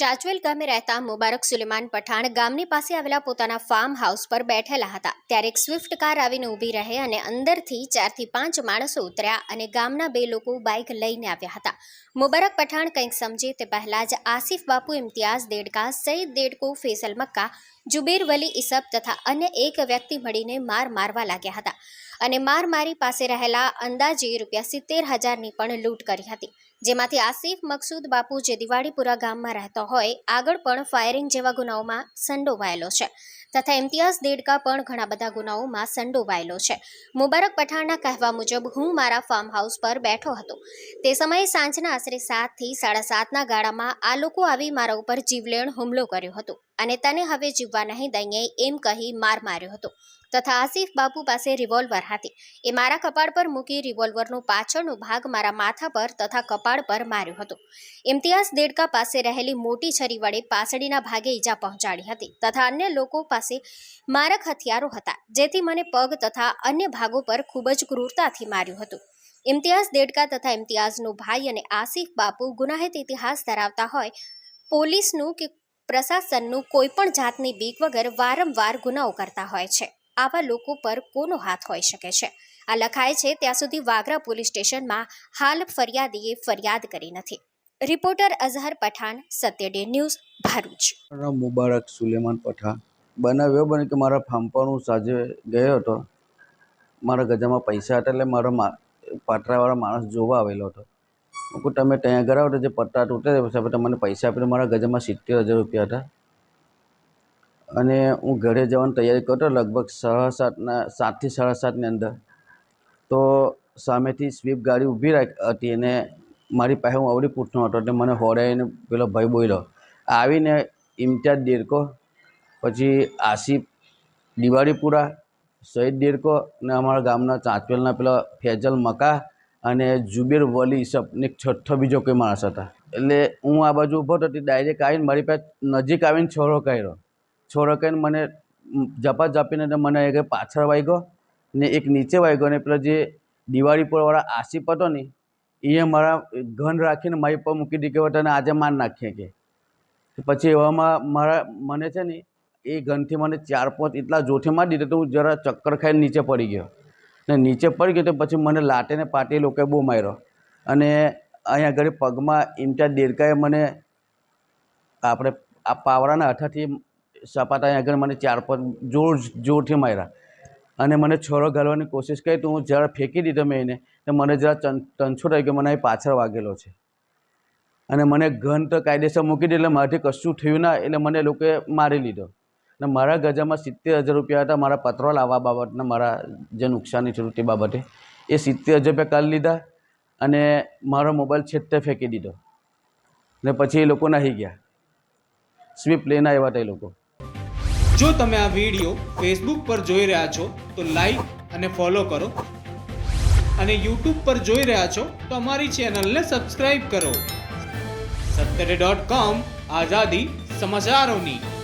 ચાચવેલ ગામે રહેતા મુબારક સુલેમાન પઠાણ ગામની પાસે આવેલા પોતાના ફાર્મ હાઉસ પર બેઠેલા હતા. ત્યારે એક સ્વિફ્ટ કાર આવીને ઊભી રહે અને અંદરથી ચારથી પાંચ માણસો ઉતર્યા અને ગામના બે લોકો બાઇક લઈને આવ્યા હતા. મુબારક પઠાણ કંઈક સમજે તે પહેલાં જ આસિફ બાપુ ઇમ્તિયાઝ દેડકા, સઈદ દેડકો ફેસલ મક્કા જુબેર વલી ઇસબ તથા અન્ય એક વ્યક્તિ મળીને માર મારવા લાગ્યા હતા અને માર મારી પાસે રહેલા અંદાજે રૂપિયા સિત્તેર હજારની પણ લૂંટ કરી હતી. જેમાંથી આસિફ મકસૂદ બાપુ, જે દિવાળીપુરા ગામમાં રહેતો હોય, આગળ પણ ફાયરિંગ જેવા ગુનાઓમાં સંડોવાયેલો છે તથા ઇમ્તિયાઝ દેડકા પણ ઘણા બધા ગુનાઓમાં સંડોવાયેલો છે. મુબારક પઠાણના કહેવા મુજબ, હું મારા ફાર્મ હાઉસ પર બેઠો હતો. તે સમયે સાંજના આશરે સાતથી સાડા સાતના ગાળામાં આ લોકો આવી મારા ઉપર જીવલેણ હુમલો કર્યો હતો અને તને હવે જીવવા નહીં દઈએ એમ કહી માર માર્યો હતો. તથા આસિફ બાપુ પાસે રિવોલ્વર હતી. એ મારા કપાળ પર મૂકી રિવોલ્વરનો પાછળનો ભાગ મારા માથા પર તથા કપાળ પર માર્યો હતો. ઇમ્તિયાઝ દેડકા પાસે રહેલી મોટી છરી વડે પાસડીના ભાગે ઈજા પહોંચાડી હતી તથા અન્ય લોકો પાસે મારક હથિયારો હતા, જેથી મને પગ તથા અન્ય ભાગો પર ખૂબ જ ક્રૂરતાથી માર્યું હતું. ઇમ્તિયાઝ દેડકા તથા ઇમ્તિયાઝનો ભાઈ અને આસિફ બાપુ ગુનાહિત ઇતિહાસ ધરાવતા હોય, પોલીસનું કે પ્રશાસનનું કોઈ પણ જાતની બીક વગર વારંવાર ગુનાઓ કરતા હોય છે. આવા લોકો પર કોનો હાથ હોઈ શકે છે? આ લખાય છે, ત્યાં સુધી વાગરા પોલીસ સ્ટેશનમાં હાલ ફરિયાદીએ ફરિયાદ કરી નથી. Reporter Azhar Pathan Satya Day News, Bharuch. Mubarak Suleman Pathan. બનાવ્યો બને કે મારા ફાર્મ પર સાંજે ગયો હતો. મારા ગજામાં પૈસા હતા એટલે મારો પાટરાવાળા માણસ જોવા આવેલો હતો. હું કહું તમે ત્યાં આગળ આવો તો જે પટ્ટા તૂટે છે, પછી તમે મને પૈસા આપીને મારા ગજામાં સિત્તેર હજાર રૂપિયા હતા. અને હું ઘરે જવાની તૈયારી કરતો લગભગ સાડા સાતના, સાતથી સાડા સાતની અંદર. તો સામેથી સ્વીપ ગાડી ઊભી રાખી, હતી અને મારી પાસે હું અવળી પૂછનો હતો એટલે મને હોડાઈને પેલો ભાઈ બોલ્યો, આવીને ઇમ્તિયાઝ દેરકો પછી આસિફ દિવાળીપુરા, સઈદ દેરકો અને અમારા ગામના ચાંચવેલના પેલા ફેજલ મકા અને જુબેર વલી ઈસબ ને એક છઠ્ઠો બીજો કોઈ માણસ હતા. એટલે હું આ બાજુ ઊભો હતો ડાયરેક્ટ આવીને મારી પાસે નજીક આવીને છોરો કર્યો. છોરો કરીને મને ઝપા ઝાપીને મને એક પાછળ વાગ્યો ને એક નીચે વાગ્યો ને પેલો જે દિવાળીપુરવાળા આસિફ હતો ને એ મારા ઘન રાખીને મારી પર મૂકી દીધી કે તને આજે માર નાખીએ કે. પછી એવામાં મારા મને છે ને એ ગનથી મને ચાર પાંચ એટલા જોરથી મારી દીધો તો હું જરા ચક્કર ખાઈને નીચે પડી ગયો. ને નીચે પડી ગયો તો પછી મને લાટે ને પાટે એ લોકોએ બહુ માર્યો અને અહીંયા આગળ પગમાં ઇમ્તિયાઝ દેડકાએ મને આપણે આ પાવડાના હઠાથી સપાટા અહીંયા આગળ મને ચાર પાંચ જોર જોરથી માર્યા. અને મને છોરો ઘાલવાની કોશિશ કરી તો હું જરા ફેંકી દીધો મેં એને. તો મને જરા ટંચો થઈ ગયો મને અહીં પાછળ વાગેલો છે. અને મને ઘન તો કાયદેસર મૂકી દીધો એટલે મારાથી કશું થયું ના એટલે મને લોકોએ મારી લીધો. ને મારા ગજામાં સિત્તેર હજાર રૂપિયા હતા મારા પત્રો લાવવા બાબતના મારા જે નુકસાની થયું તે બાબતે. એ સિત્તેર હજાર રૂપિયા કાઢી લીધા અને મારો મોબાઈલ છેત્તે ફેંકી દીધો. ને પછી એ લોકો નાહી ગયા. સ્વીપ લઈને આવ્યા હતા એ લોકો. જો તમે આ વીડિયો ફેસબુક પર જોઈ રહ્યા છો, તો લાઈક અને ફોલો કરો. અને યુટ્યુબ પર જોઈ રહ્યા છો, તો અમારી ચેનલને સબસ્ક્રાઈબ કરો. સત્તરે ડોટ કોમ આઝાદી સમાચારોની.